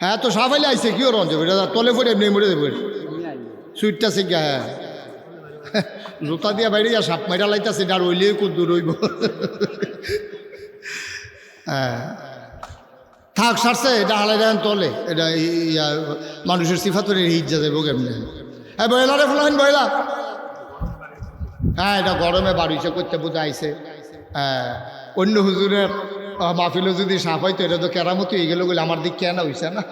হ্যাঁ তো সাফাইলে আইসে কি ওর এটা তলে পড়ে, এমনি মরে দেবে সুইটটা সে গা হ্যাঁ। জুতা দিয়া বাইরে যা, সাপ মাইরা লাইতাছে আর ওইলে কুদ্দু রইব হ্যাঁ। থাক, সারছে, এটা হালাই দেন তলে। এটা ইয়া, মানুষের সিফাতরে হিট যা যাব কেমনে? হ্যাঁ বয়লা রে ফুলাইন বয়লা হ্যাঁ এটা গরমে বাড়িছে করতে বোঝা আইছে হ্যাঁ অন্য হুজুরের মাহফিলে যদি সাপ হয়তো এটা তো কেরামতি হয়ে গেল বলে আমার দিক কেন হইছে না?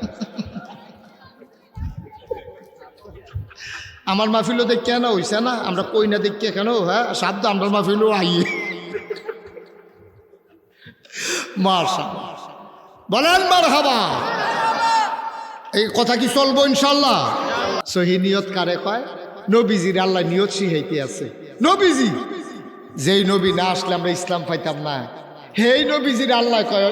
আমার মাহফিলও দেখ কেন হইছে না? আমরা কই না দেখি কেন? হ্যাঁ সাপ তো আমরা মাহফিলও আইয়ে মার্শা বলেন মার হাবা এই কথা কি চলবো ইনশাল্লাহ সহি নিয়ত কারে কয়? নবীজির আল্লাহ নিয়ত শিখাইতে আছে। নবীজি, যেই নবী না আসলে আমরা ইসলাম পাইতাম না। হেই নবীজির আল্লাহ কয়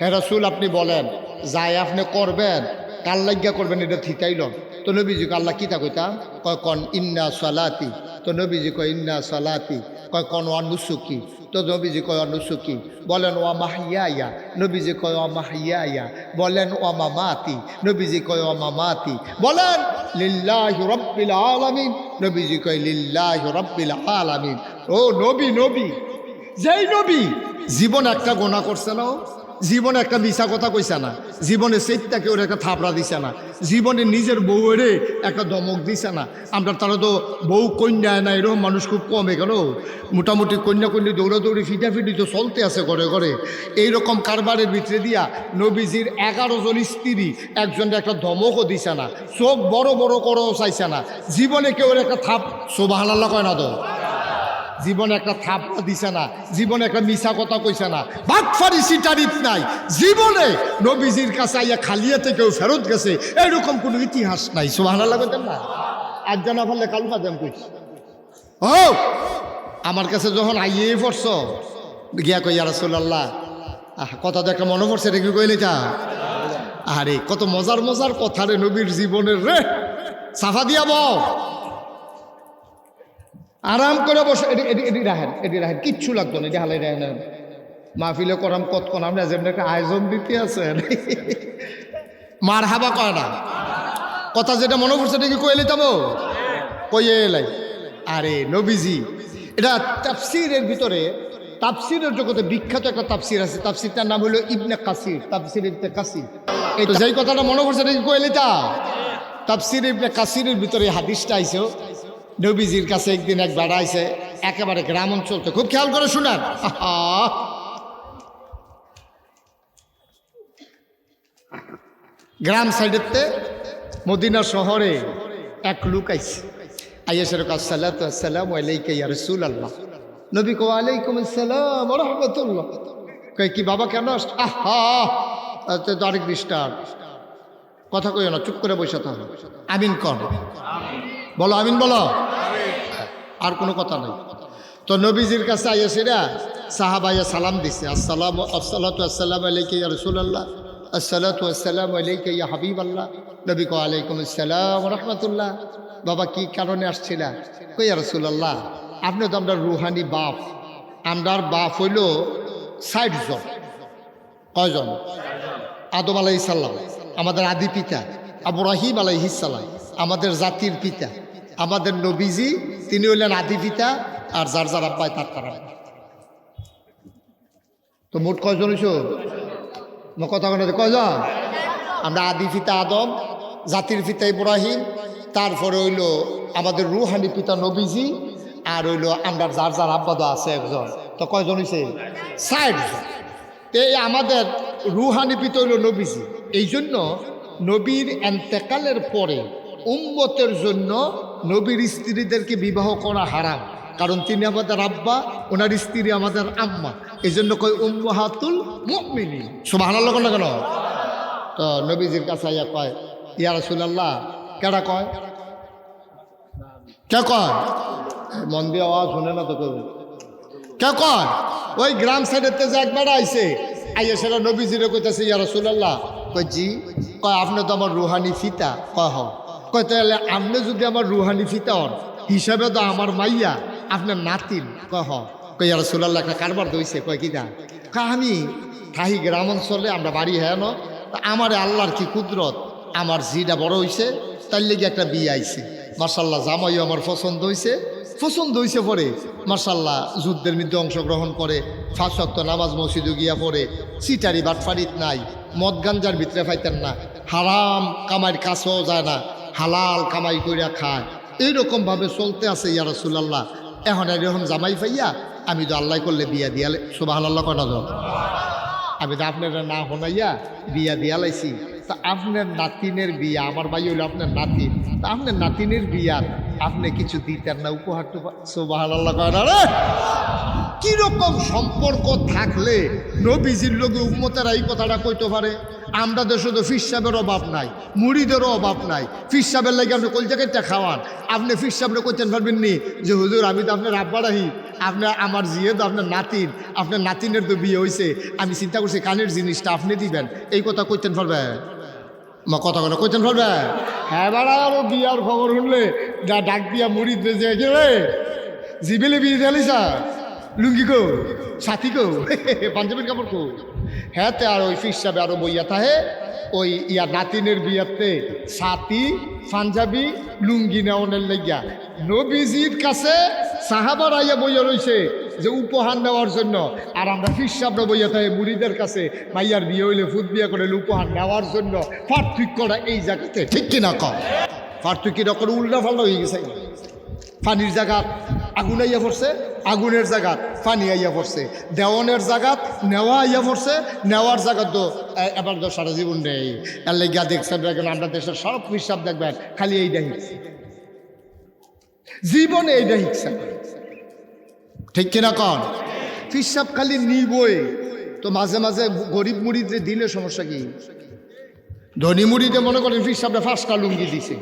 হে রসুল, আপনি বলেন, যাই আপনি করবেন, কার লাগিয়া করবেন এটা থিতাইল তো নবীজি আল্লাহ কিতা কইতাম কয়, কন ইন্না সালাতি। তো নবীজি কয়, ইন্না সালাতি। কয়, কন অনুসুকি তো নবীজি কয় অনুসুকি বলেন ও মাহিয়া নবীজি কয় ও মাহিয়া বলেন ও মামাতি। নবীজি কয় ও মামাতি। বলেন, লিল্লাহি রব্বিল আলামিন। নবীজি কয়, লিল্লাহি রব্বিল আলামিন। ও নবী নবী, যেই নবী জীবন একটা গোনা করছে না? জীবনে একটা মিশা কথা কইছে না। জীবনে সেইটাকে ওর একটা থাপড়া দিছে না। জীবনে নিজের বউয়েরে একটা দমক দিছে না। আমরা তারা তো বউ কন্যা না এরকম মানুষ খুব কমে এখানে মোটামুটি কন্যা কন্যা দৌড়াদৌড়ি, ফিটাফিটি তো চলতে আছে ঘরে ঘরে। এইরকম কারবারের ভিতরে দিয়া নবীজির এগারো জন স্ত্রী একজনের একটা ধমকও দিছে না। চোখ বড় বড় করো চাইছে না। জীবনে কেউ একটা থাপ সোবাহ কয় না তো? জীবনে একটা থাপ্পা দিছে না, জীবনে একটা মিশা কথা কইছে না। বাটফারি সিটারিত নাই। জীবনে নবীজির কাছে আইয়া খালিয়াতে কেউ ফেরত গেছে, এরকম কোনো ইতিহাস নাই। সুবহানাল্লাহ কইতেন না? আজ জানা ফেললে কালমা দেম কইছি। ও, আমার কাছে যখন আইয়ে পড়ছ, গিয়া কই রাসূলুল্লাহ, আহ, কথা তো একটা মনে পড়ছে রে কি কইলি তা? আরে, কত মজার মজার কথা রে নবীর জীবনের রে। সাফা দিয়া বল। আরাম করে বসে এটি এটি এটি রাখেন এটি রাখেন, কিচ্ছু লাগতো না এটি হালাই রাখেন মাহফিলে করাম কতক্ষণ, আমরা যেমন একটা আয়োজন দিতে আছেন মার হাবা কয় না। কথা যেটা মনে পড়ছে, এটা কি কয়ে লিতাম কইয়ে এলাই। আরে নবীজি, এটা তাফসিরের ভিতরে, তাফসিরের জগতে বিখ্যাত একটা তাফসির আছে। তাফসিরটার নাম হলো ইবনে কাসির, তাফসির ইবনে কাসির। এই তো যেই কথাটা মনে পড়ছে, এটা কি কয়ে লিতা তাফসির ইবনে কাসিরের ভিতরে হাদিসটা আইসো নবীজির কাছে একদিন এক বেড়া আইসে একেবারে গ্রাম অঞ্চল তো খুব খেয়াল করে আহা। গ্রাম সাইডেতে মদিনা শহরে এক লোক আইছে। আইয়া সেরক আসসালাত আসসালাম আলাইকা ইয়া রাসূল আল্লাহ নবী কো আলাইকুম আসসালাম রাহমাতুল্লাহ। কই কি বাবা কেন আহা তো আরেক ডিস্টার্ব কথা কইও না, চুপ করে বসে থাকো। আমিন কর বলো, আমিন বলো। আর কোনো কথা নাই। তো নবীজির কাছে আইয়াছিরা সাহাবাইয়া সালাম দিছে। আসসালাম, আসসালাতু আসসালাম আলাইকা ইয়া রাসূলুল্লাহ। আসসালাতু আসসালাম আলাইকা ইয়া হাবিব আল্লাহ নবী কো আলাইকুম আসসালাম রাহমাতুল্লাহ। বাবা, কি কারণে আসছিলা? কই ইয়া রাসূলুল্লাহ, আপনি তো আমরা রুহানি বাপ। আমরার বাপ হইল ষাট জন। কয়জন? আদম আলাইসাল্লাম আমাদের আদি পিতা। আবু রাহিম আলাইহিসাল্লাম আমাদের জাতির পিতা। আমাদের নবীজি, তিনি হইলেন আদি পিতা আর যার যার আব্বাই তার তার তো মোট কয়জন হইছ? কথা কোনো কয়জন? আমরা আদি পিতা আদম, জাতির পিতা ইব্রাহিম, তারপরে হইল আমাদের রুহানি পিতা নবীজি, আর হইল আমরা যার যার আব্বা তো আছে একজন। তো কয়জন হইছে? জন। এই আমাদের রুহানি পিতা হইল নবীজি। এই জন্য নবীর এন্তেকালের পরে উম্মতের জন্য নবীর স্ত্রীদেরকে বিবাহ করা হারাম। কারণ তিনি আমাদের আব্বা, ওনার স্ত্রী আমাদের আম্মা। এই জন্য কয় উম্মাহাতুল মুমিনি সুবহানাল্লাহ না কেন? তো নবীজির কাছে আইয়া কয়, ইয়া রাসূলুল্লাহ কেডা কয়? কে কয়? মন দিয়ে আওয়াজ শুনে না তো কেউ। কে কয়? ওই গ্রাম সাইডেতে যে একবার আইছে, আইয়া সেটা নবীজিরে কইতাছে, ইয়া রাসূলুল্লাহ কয়, জি কয়, আপনি তো আমার রুহানি ফিতা কয় হ কয়, তাহলে আপনি যদি আমার রুহানি ফিতর হিসাবে তো আমার মাইয়া, আপনার নাতিন কয় হ কই ইয়া রাসূলুল্লাহ, একটা কারবার দইছে কয়, কি দা? কা আমি থাহি গ্রাম অঞ্চলে আমরা বাড়ি হ্যাঁ ন, তা আমারে আল্লাহর কি কুদরত? আমার জিটা বড় হইছে, তার লেগে একটা বিয়ে আইছে। মার্শাল্লাহ জামাইও আমার পছন্দ হইছে। পছন্দ হইছে পরে মার্শাল্লাহ যুদ্ধের মধ্যে অংশগ্রহণ করে ফাঁসক্ত নামাজ মসজিদে গিয়া পড়ে সিটারি বাটফারিত নাই, মদ গাঞ্জার ভিতরে পাইতেন না। হারাম কামাইয়ের কাছেও যায় না। হালাল কামাই কইরা খায়। এইরকমভাবে চলতে আছে ইয়া রসুল্লাহ এখন এরকম জামাই পাইয়া আমি তো আল্লাহ করলে বিয়া দিয়ালে সুবাহ আল্লাহ কটা আমি তো আপনার না শোনাইয়া বিয়া দিয়া লাইছি। তা আপনার নাতিনের বিয়া, আমার ভাই হইল আপনার নাতিন তা আপনার নাতিনের বিয়ার আপনি কিছু দিতেন না, উপহার তো সুবাহ কীরকম সম্পর্ক থাকলে নবীজির লোকে উম্মতেরা এই কথাটা কইতে পারে? আমরা দেশে তো ফিস সাহেবের অভাব নাই, মুড়িদেরও অভাব নাই। ফিস সাহেবের লাগে আপনি কল জায়গাটা খাওয়ান। আপনি ফিস সাহেবরে করতেন পারবেন নি যে, হুজুর, আমি তো আপনার আব্বারাহি। আপনার আমার জিয়ে তো আপনার নাতিন, আপনার নাতিনের তো বিয়ে হয়েছে আমি চিন্তা করছি কানের জিনিসটা আপনি দিবেন। এই কথা কইতেন পারবেন মা, কথা কথা কইতেন পারবে হ্যাঁ বাড়া বিয়ার খবর শুনলে যা ডাক দিয়া মুড়ি যে রে। জিবেলে বিয়ে স্যার লুঙ্গি কো? সাথী কো? পাঞ্জাবের কাপড় কো? হ্যাঁ তে আর ওই সাহেব আরও বইয়া তাহে ওই ইয়া নাতিনের বিয়াতে সাথী পাঞ্জাবি, লুঙ্গি নেওয়ানের লাগিয়া। নবীজির কাছে সাহাবার আইয়া বইয়া রইছে যে উপহার নেওয়ার জন্য। আর আমরা ফিস সাহেবরা বইয়া থাকে মুড়িদের কাছে, মাইয়ার বিয়ে হইলে ফুট বিয়ে করে উপহার নেওয়ার জন্য। পার্থক্যটা এই জায়গাতে ঠিক কিনা কম পার্থক্যটা করে উল্টা ফাল্টা হয়ে গেছে। পানির জায়গাত আগুন আইয়া পড়ছে, আগুনের জায়গাত পানি আইয়া পড়ছে। দেওয়ানের জায়গাত নেওয়া আইয়া পড়ছে, নেওয়ার জায়গাত তো এবার তো সারা জীবন নেই। এর লেগিয়া দেখছেন দেখেন আমরা দেশের সব হিসাব দেখবেন, খালি এইটা হিকছে জীবনে এইটা হিকছে ঠিক কিনা কন? ফিসাব খালি নিবই। তো মাঝে মাঝে গরিব মুড়িতে দিলে সমস্যা কি? ধনী মুড়িতে মনে করেন ফিসাবটা ফার্স্টটা লুঙ্গি দিছে।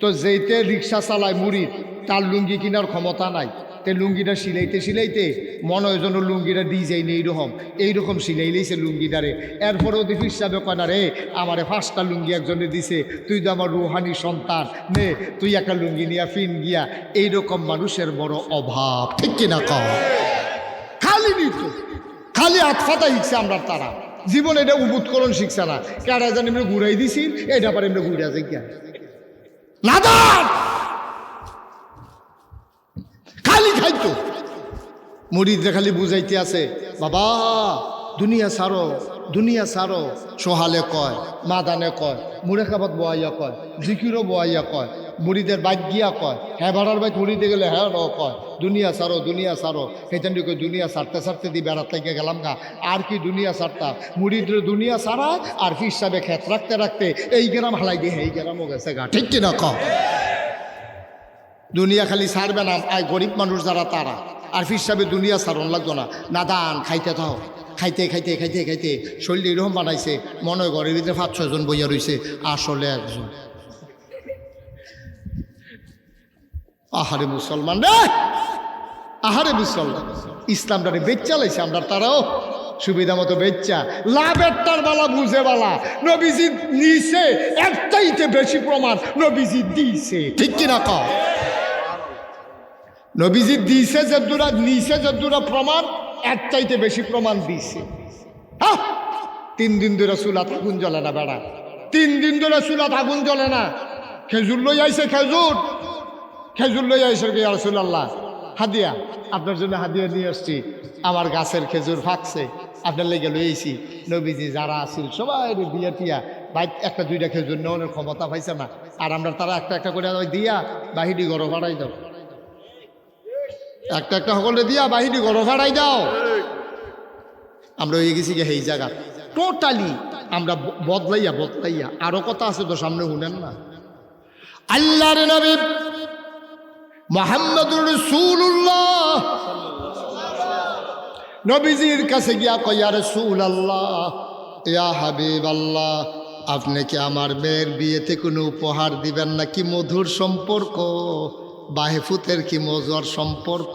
তো যেতে রিক্সা চালায় মুড়ি তার লুঙ্গি কেনার ক্ষমতা নাই। তে লুঙ্গিটা সিলাইতে সিলাইতে মনে হয় যেন লুঙ্গিটা যায়নি এইরকম এইরকম সিলাই লইছে লুঙ্গিটারে। এরপরে ওদের হিসাবে কয় না রে, আমারে ফার্স্টটা লুঙ্গি একজনে দিছে, তুই তো আমার রুহানি সন্তান, নে, তুই একটা লুঙ্গি নিয়া ফিন গিয়া, এইরকম মানুষের বড় অভাব, ঠিক কিনা কম খালি নিত, খালি আতফাতা শিখছে আমরা তারা। জীবন এটা উবুৎকরণ শিখছে না। কারা জানি এমনি ঘুরাই দিছি, এটা এমনি ঘুরে আছে গিয়া নাদান খালি খাইতো মুড়িদে খালি বুঝাইতে আছে, বাবা, দুনিয়া সারো দুনিয়া সারো সোহালে কয়, মাদানে কয় মুড়ে খাবাত বোয়াইয়া কয়, জিকিরও বোয়াইয়া কয়, মুড়িদের বাইক গিয়া কয় হ্যাঁ ভাড়ার বাইক মুড়িতে গেলে হ্যাঁ র কয়, দুনিয়া সারো দুনিয়া সারো সেইখান থেকে দুনিয়া সারতে সারতে দি বেড়াত থেকে গেলাম গা, আর কি দুনিয়া সারতা মুড়িদের দুনিয়া সারা আর ফিস সাহেবে খেত রাখতে রাখতে, এই গ্রাম হালাই দিয়ে এই গ্রামও গেছে গা। ঠিক কিনা কয় দুনিয়া খালি ছাড়বে না গরিব মানুষ যারা তারা। আর ফির সাহেবের দুনিয়া ছাড়ন লাগতো না। না দান খাইতে থাও। খাইতে খাইতে খাইতে খাইতে শরীর এরকম বানাইছে, মনে ঘরের ভিতরে পাঁচ ছজন বইয়া রয়েছে আসলে একজন। আহারে মুসলমান রে! আহারে মুসলমান। ইসলামটারে বেচ্চা লাইছে আমরা, তারাও। সুবিধা মতো বেচ্চা। লাভের তার বালা, বুঝে বালা। নবীজি নিছে, একটাইতে বেশি প্রমাণ নবীজি দিছে। ঠিক কিনা কও? নবীজি দিছে যদ্দুরা নিছে যদ্দুরা প্রমাণ একটাইতে বেশি প্রমাণ দিছে। তিন দিন ধরে চুলাত আগুন জ্বলে না বেড়া। তিন দিন ধরে চুলাত আগুন জ্বলে না। খেজুর লই আইছে খেজুর। খেজুর লই আইসে কে রসুল্লাহ হাদিয়া। আপনার জন্য হাদিয়া নিয়ে আসছি। আমার গাছের খেজুর ফাঁকছে। আপনার লেগে লইছি নবীজি যারা আছিল, সবাই বিয়া টিয়া। ভাই, একটা দুইটা খেজুর নেওয়ার ক্ষমতা পাইছে না। আর আমরা তারা একটা একটা করে দিয়া বাহিরি গরম ভাড়াই দাও। একটা একটা সকলে দিয়া বাহিরি গরম ভাড়াই দাও আমরা হয়ে গেছি গিয়ে এই জায়গা। টোটালি আমরা বদলাইয়া বদলাইয়া। আরও কথা আছে তো সামনে শুনেন না। আল্লাহর নবী মোহাম্মদুর রসুল্লাহ নবীজির কাছে গিয়া কয়া রসুল আল্লাহ ইয়া হাবিব আল্লাহ আপনি কি আমার মেয়ের বিয়েতে কোনো উপহার দিবেন না কি মধুর সম্পর্ক? বাহেফুতের কি মজার সম্পর্ক?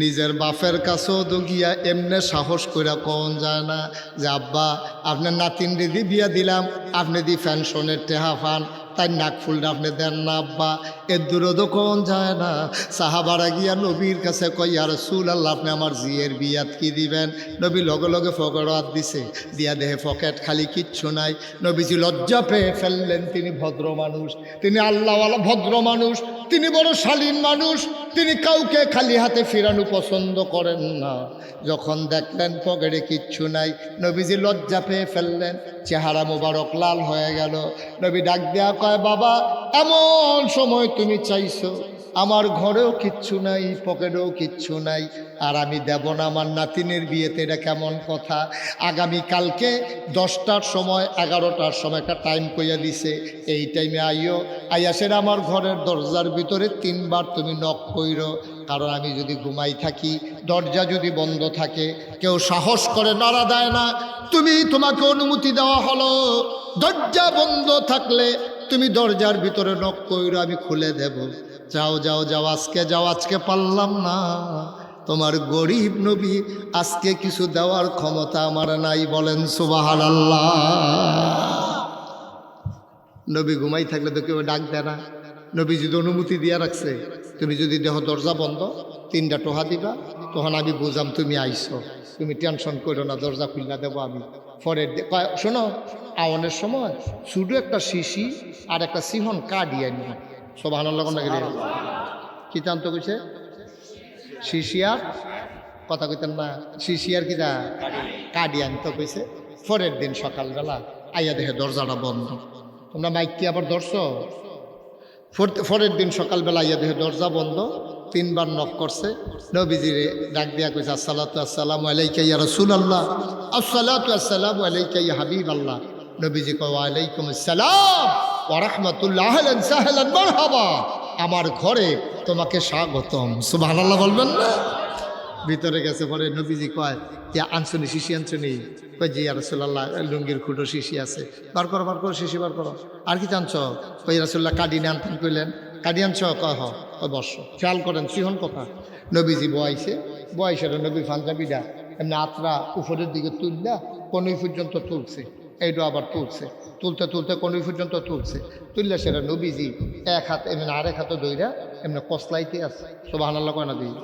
নিজের বাপের কাছেও তো গিয়া এমনে সাহস করে কন যায় না যে, আব্বা, আপনার নাতিন দিদি বিয়া দিলাম, আপনি দি ফ্যানশনের টেহা ফান তাই নাক ফুলটা আপনি দেন না, আব্বা। এর দূরে কোন যায় না। সাহাবারা গিয়া নবীর কাছে কই আর সুল আল্লাহ আপনি আমার জিয়ের বিয়াত কি দিবেন? নবী লগে লগে ফকরাত দিছে। দিয়া দেহে পকেট খালি কিচ্ছু নাই। নবীজি লজ্জা পেয়ে ফেললেন, তিনি ভদ্র মানুষ তিনি আল্লাহওয়ালা ভদ্র মানুষ তিনি বড় শালীন মানুষ, তিনি কাউকে খালি হাতে ফিরানো পছন্দ করেন না। যখন দেখলেন পকেটে কিচ্ছু নাই, নবীজি লজ্জা পেয়ে ফেললেন, চেহারা মোবারক লাল হয়ে গেল। নবী ডাক দেয়া কয়, বাবা, এমন সময় তুমি চাইছো আমার ঘরেও কিচ্ছু নাই, পকেটেও কিচ্ছু নাই। আর আমি দেব না আমার নাতিনের বিয়েতে, এটা কেমন কথা? আগামী কালকে দশটার সময়, এগারোটার সময় একটা টাইম কইয়া দিছে। এই টাইমে আইও, আইয়া সেটা আমার ঘরের দরজার ভিতরে তিনবার তুমি নখ কইরো। কারণ আমি যদি ঘুমাই থাকি, দরজা যদি বন্ধ থাকে, কেউ সাহস করে নাড়া দেয় না। তুমি তোমাকে অনুমতি দেওয়া হলো। দরজা বন্ধ থাকলে তুমি দরজার ভিতরে নখ কইরো, আমি খুলে দেব। যাও যাও যাও আজকে যাও আজকে পারলাম না। তোমার গরিব নবী আজকে কিছু দেওয়ার ক্ষমতা আমার নাই বলেন সুবাহান আল্লাহ নবী ঘুমাই থাকলে তো কেউ ডাক দেয় না। নবী যদি অনুমতি দিয়া রাখছে তুমি যদি দেহ দরজা বন্ধ তিনটা টোহা দিবা তখন আমি বুঝাম তুমি আইছো তুমি টেনশন করো না দরজা খুলনা দেবো আমি। কয়, শোনো আওয়ানের সময় শুধু একটা শিশি আর একটা সিহন কাটি আনি সব আনন্দ নাকি কি জানতো কইছে? শিশিয়ার? কথা কইতেন না শিশিয়ার কি দা কাডি আনতো কইছে। পরের দিন সকালবেলা আইয়া দেখে দরজাটা বন্ধ। তোমরা মাইক কি আবার ধরছো? পরের দিন সকালবেলা আইয়া দেখে দরজা বন্ধ। তিনবার নক করছে। নবীজিরে ডাক দিয়া কইছে আসসালাতু আসসালামু আলাইকা ইয়া রাসূলুল্লাহ। আসসালাতু আসসালামু আলাইকা ইয়া হাবিবাল্লাহ। নবীজি কয় ওয়া আলাইকুম আসসালাম ওয়া রাহমাতুল্লাহ সাহলান মারহাবা। আমার ঘরে তোমাকে স্বাগতম। সুবহানাল্লাহ বলবেন না? ভিতরে গেছে পরে নবীজি কয় যে আনসুনি শিশি আনসুনি কই জি রাসুল্লাহ লুঙ্গির খুঁটো শিশি আছে। বার করো বার করো, শিশি বার করো। আর কি জানছ কই রাসুল্লাহ কাডি আনতেন কইলেন। কাডি আনছ? কয়, হ কয় বর্ষ খেয়াল করেন, সিহন কথা। নবীজি বয়াইছে বয়সের নবী পাঞ্জাবিটা এমনি আত্রা উপরের দিকে তুললা, কনুই পর্যন্ত তুলছে। এইটা আবার তুলছে। তুলতে তুলতে কনুই পর্যন্ত তুলছে। তুললে সেটা নবীজি এক হাত এমনি আরেক হাতে দইরা এমনি কসলাইতে আছে। সোবাহান আল্লাহ কয় না দিই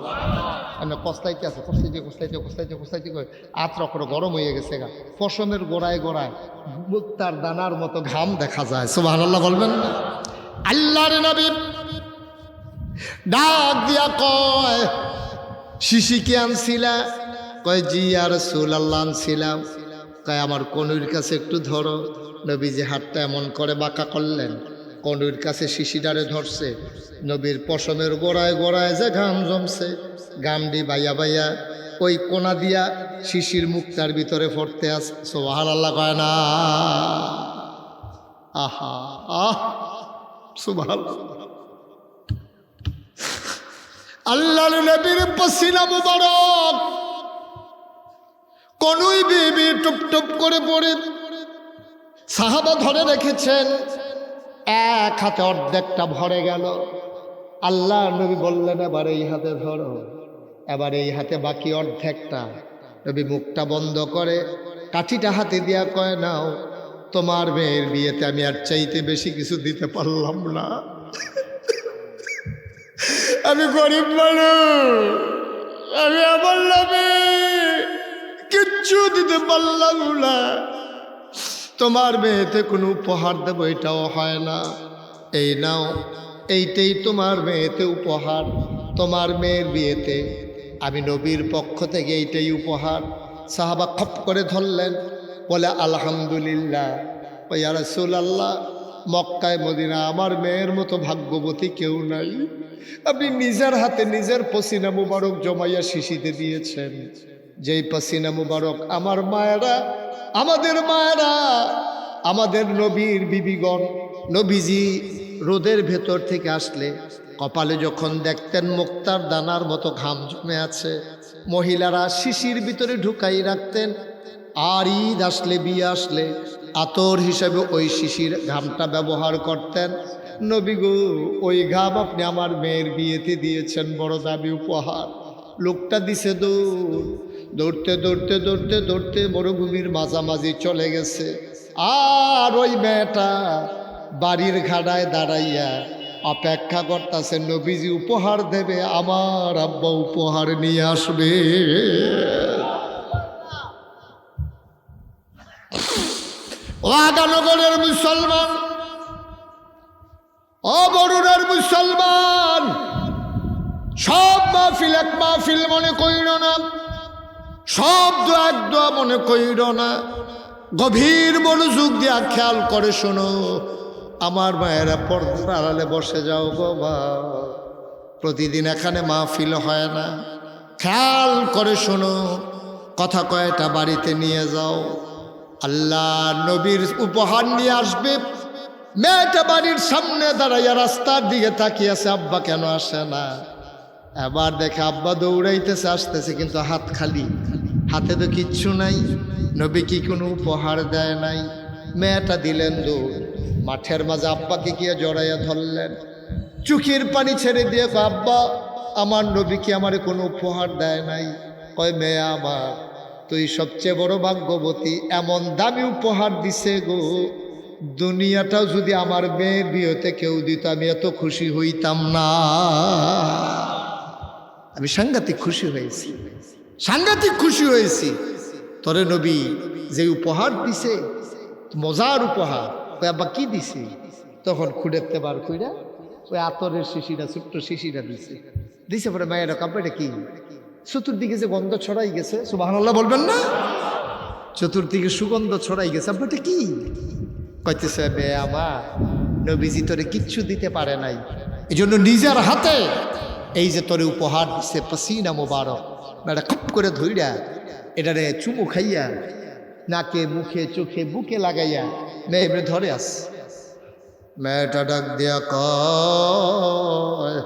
এমনি কস্তাইতে আছে কস্তাইতে কস্তাইতে কস্তাইতে কস্তাইতে করে আত্রা করে গরম হয়ে গেছে গা। পশমের গোড়ায় গোড়ায় মুক্তার দানার মতো ঘাম দেখা যায়। সোবাহান আল্লাহ বলবেন? আল্লাহর নবী ডাক দিয়া কয় শিশিকে আনছিলা? কয়, জি আর সুল আল্লাহ আনছিলাম। কয়, আমার কনুর কাছে একটু ধরো। নবীজি হাতটা এমন করে বাঁকা করলেন কনুর কাছে শিশিডারে ধরছে, নবীর পশমের গোড়ায় গোড়ায় যে ঘাম জমছে গামডি বাইয়া বাইয়া ওই কোনা দিয়া শিশির মুক্তার ভিতরে পড়তে আস সোহার আল্লাহ কয় না। আহা, আহ নবীর কনুই করে পড়ে সাহাবা ধরে রেখেছেন, এক হাতে অর্ধেকটা ভরে গেল। আল্লাহ নবী বললেন, এবার এই হাতে ধরো, এবার এই হাতে বাকি অর্ধেকটা। নবী মুখটা বন্ধ করে কাঠিটা হাতে দিয়া কয়, নাও, তোমার মেয়ের বিয়েতে আমি আর চাইতে বেশি কিছু দিতে পারলাম না। আমি গরিব মানুষ, আমি আমার লাভে কিচ্ছু দিতে পারলাম না। তোমার মেয়েতে কোনো উপহার দেবো, এটাও হয় না। এই নাও এইটাই তোমার মেয়েতে উপহার। তোমার মেয়ের বিয়েতে আমি নবীর পক্ষ থেকে এইটাই উপহার। সাহাবা খপ করে ধরলেন, বলে, আলহামদুলিল্লাহ। ওই রসুল আল্লাহ মক্কায় মদিনা আমার মেয়ের মতো ভাগ্যবতী কেউ নাই। আপনি নিজের হাতে নিজের পসিনা মুবারক জমাইয়া শিশিতে দিয়েছেন। যেই পাসিনা মুবারক আমার মায়েরা, আমাদের মায়েরা, আমাদের নবীর বিবিগণ, নবীজি রোদের ভেতর থেকে আসলে কপালে যখন দেখতেন মুক্তার দানার মতো ঘাম জমে আছে, মহিলারা শিশির ভিতরে ঢুকাই রাখতেন, আর ঈদ আসলে, বিয়ে আসলে, আতর হিসাবে ওই শিশির ঘামটা ব্যবহার করতেন। নবী গো, ওই ঘাম আপনি আমার মেয়ের বিয়েতে দিয়েছেন, বড় দাবি উপহার। লোকটা দিছে দৌড় দৌড়তে দৌড়তে দৌড়তে দৌড়তে মরুভূমির মাঝামাঝি চলে গেছে। আর ওই মেয়েটা বাড়ির ঘাড়ায় দাঁড়াইয়া অপেক্ষা করতেছে, নবীজি উপহার দেবে, আমার আব্বা উপহার নিয়ে আসবে। ও আগানগরের মুসলমান ও বরুণের মুসলমান, সব মাহফিল এক মাহফিল মনে কইর না। সব দোয়া এক দোয়া মনে কইর না। গভীর মনোযোগ দিয়া খেয়াল করে শোনো। আমার মায়েরা পর্দার আড়ালে বসে যাও গো মা। প্রতিদিন এখানে মাহফিল হয় না। খেয়াল করে শোনো। কথা কয়টা বাড়িতে নিয়ে যাও। আল্লাহ নবীর উপহার নিয়ে আসবে। মেয়েটা বাড়ির সামনে দাঁড়াইয়া রাস্তার দিকে তাকিয়ে আছে, আব্বা কেন আসে না? এবার দেখে আব্বা দৌড়াইতেছে, আসতেছে কিন্তু হাত খালি। হাতে তো কিচ্ছু নাই, নবী কি কোনো উপহার দেয় নাই? মেয়েটা দিলেন দৌড়। মাঠের মাঝে আব্বাকে গিয়ে জড়াইয়া ধরলেন। চোখের পানি ছেড়ে দিয়ে আব্বা, আমার নবী কি আমার কোনো উপহার দেয় নাই? কয়, মেয়ে আমার, তুই সবচেয়ে বড় ভাগ্যবতী, এমন দামি উপহার দিছে গো। দুনিয়াটাও যদি আমার মেয়ের বিয়েতে কেউ দিত, আমি এত খুশি হইতাম না। আমি সাংঘাতিক খুশি হয়েছি। সাংঘাতিক খুশি হয়েছি। তরে নবী, যে উপহার দিছে, মজার উপহার ওই আব্বা, কি দিছে? তখন খুঁড়েতে বার খুঁড়া ওই আতরের শিশিরা, ছোট্ট শিশিরা দিছে। দিছে পরে মায়েরা কাপড়টা কি? চতুর্দিকে যে গন্ধ ছড়াই গেছে সুবাহান্লাহ বলবেন না? চতুর্দিকে সুগন্ধ ছড়াই গেছে আপনারটা কি? কইতেছে, বে, আমার নবীজি তোরে কিচ্ছু দিতে পারে নাই। এই জন্য নিজের হাতে এই যে তোরে উপহার দিছে, পাসিনা মোবারক। এটা খুব করে ধইরা এটারে চুমু খাইয়া নাকে, মুখে, চোখে, বুকে লাগাইয়া মেয়ে এবারে ধরে আস। মেয়েটা ডাক দিয়া কয়,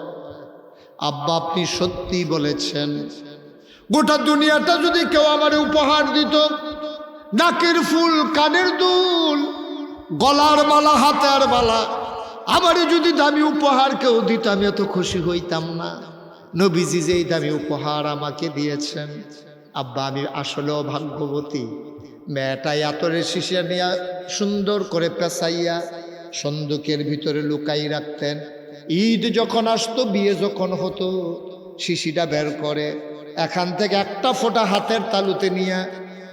আব্বা, আপনি সত্যি বলেছেন, গোটা দুনিয়াটা যদি কেউ আমার উপহার দিত, নাকের ফুল, কানের দুল, গলার মালা, হাতের মালা আমারে যদি দামি উপহার কেউ দিত, আমি এত খুশি হইতাম না। নবীজি যেই দামি উপহার আমাকে দিয়েছেন, আব্বা আমি আসলেও ভাগ্যবতী মেয়েটাই আতরের শিশিয়া নিয়ে সুন্দর করে পেঁচাইয়া সন্দুকের ভিতরে লুকাই রাখতেন। ঈদ যখন আসতো, বিয়ে যখন হতো, শিশিটা বের করে এখান থেকে একটা ফোঁটা হাতের তালুতে নিয়ে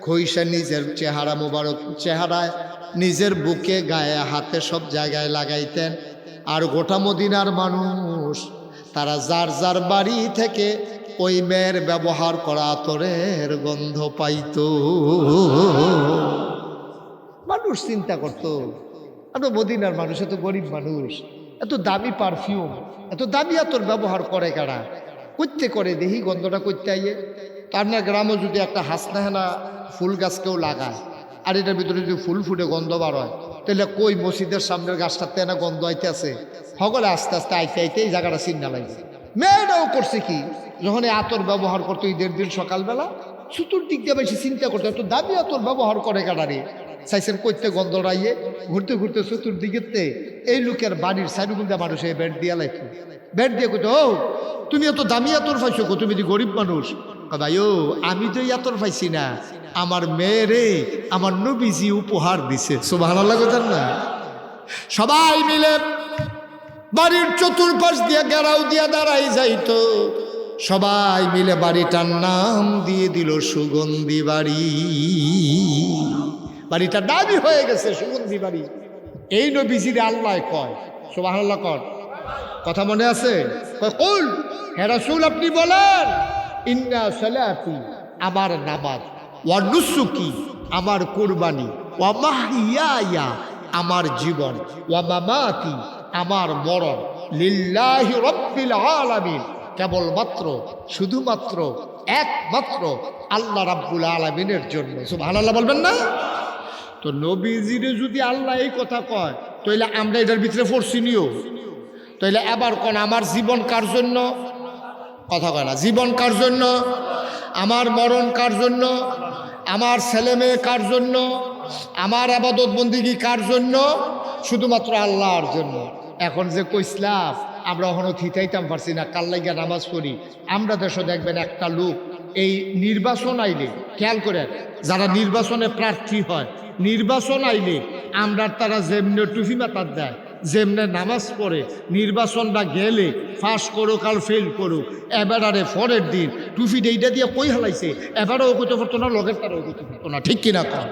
খইসা নিজের চেহারা মোবারক চেহারায় নিজের বুকে গায়ে, হাতে সব জায়গায় লাগাইতেন। আর গোটা মদিনার মানুষ, তারা যার যার বাড়ি থেকে ওই মেয়ের ব্যবহার করা আতরের গন্ধ পাইতো। মানুষ চিন্তা করতো আমরা মদিনার মানুষ এত গরিব মানুষ, এত দামি পারফিউম এত দামি আতর ব্যবহার করে কারা? করতে করে দেহি গন্ধটা করতে আইয়ে। আপনার গ্রামে যদি একটা হাসনাহেনা ফুল গাছ কেউ লাগায়। আর এটার ভিতরে যদি ফুল ফুটে গন্ধ বার হয়, তাহলে কই মসজিদের সামনের গাছটাতে না গন্ধ আইতে আছে সকলে আস্তে আস্তে আইতে আইতে এই জায়গাটা চিন্তা লাগছে। মেয়েটাও করছে কি? যখন আতর ব্যবহার করতো ঈদের দিন সকালবেলা, চতুর্দিক দিয়ে বেশি চিন্তা করতো, এত দামি আতর ব্যবহার করে কাটারে চাইছেন করতে গন্ধ রাইয়ে ঘুরতে ঘুরতে চতুর্দিকেতে এই লোকের বাড়ির সাইডুগুন্দা মানুষ এই বেড দিয়া লাইতো বেড দিয়ে কইতো, ও, তুমি এত দামি আতর পাইছো তুমি গরিব মানুষ। ও আমি তো এই আতর পাইছি না, আমার মেয়েরে আমার নবীজি উপহার দিছে। সুবাহ না? সবাই মিলে বাড়ির চতুর্পাশ দিয়ে গেরাও দিয়া দাঁড়াই যাইতো। সবাই মিলে বাড়িটার নাম দিয়ে দিল সুগন্ধি বাড়ি। বাড়িটা দাবি হয়ে গেছে, সুগন্ধি বাড়ি। এই নবীজিরে আল্লাহ কয় সুবাহ কর। কথা মনে আছে? কয়, কুল, হে রাসূল, আপনি বলেন ইন্না সালাতি, আমার নামাজ। ওয়া নুসুকি, আমার কুরবানি। ওয়া মাহিয়ায়া, আমার জীবন। ওয়া মামাতি, আমার মরণ। লিল্লাহি রব্বিল আলামিন। কেবলমাত্র, শুধুমাত্র, একমাত্র আল্লাহ রাব্বুল আলামিনের জন্য। সুবহানাল্লাহ বলবেন না? তো নবীজিরে যদি আল্লাহ এই কথা কয়, তাইলে আমরা এটার ভিতরে পড়ছি নিও। তাইলে এবার কোন আমার জীবন কার জন্য? কথা কয় না। জীবন কার জন্য? আমার মরণ কার জন্য? আমার ছেলে মেয়ে কার জন্য? আমার আবাদত বন্দিগি কার জন্য? শুধুমাত্র আল্লাহর জন্য। এখন যে কইসলাম আমরা এখনও থিতাইতাম পারছি না কাল্লাইগা নামাজ পড়ি? আমরা দেশে দেখবেন একটা লোক, এই নির্বাচন আইলে, খেয়াল করেন যারা নির্বাচনে প্রার্থী হয়, নির্বাচন আইলে, আমরা তারা যেমনি টুফি মাতার দেয় যেমনে নামাজ পড়ে নির্বাচনটা গেলে ফাঁস করুক আর ফেল করুক, এবারে ফরের দিন টুফি ডেইটা দিয়ে কই হালাইছে? এবারও কইতে পারতো লগের তারাও কইতে ঠিক কিনা কম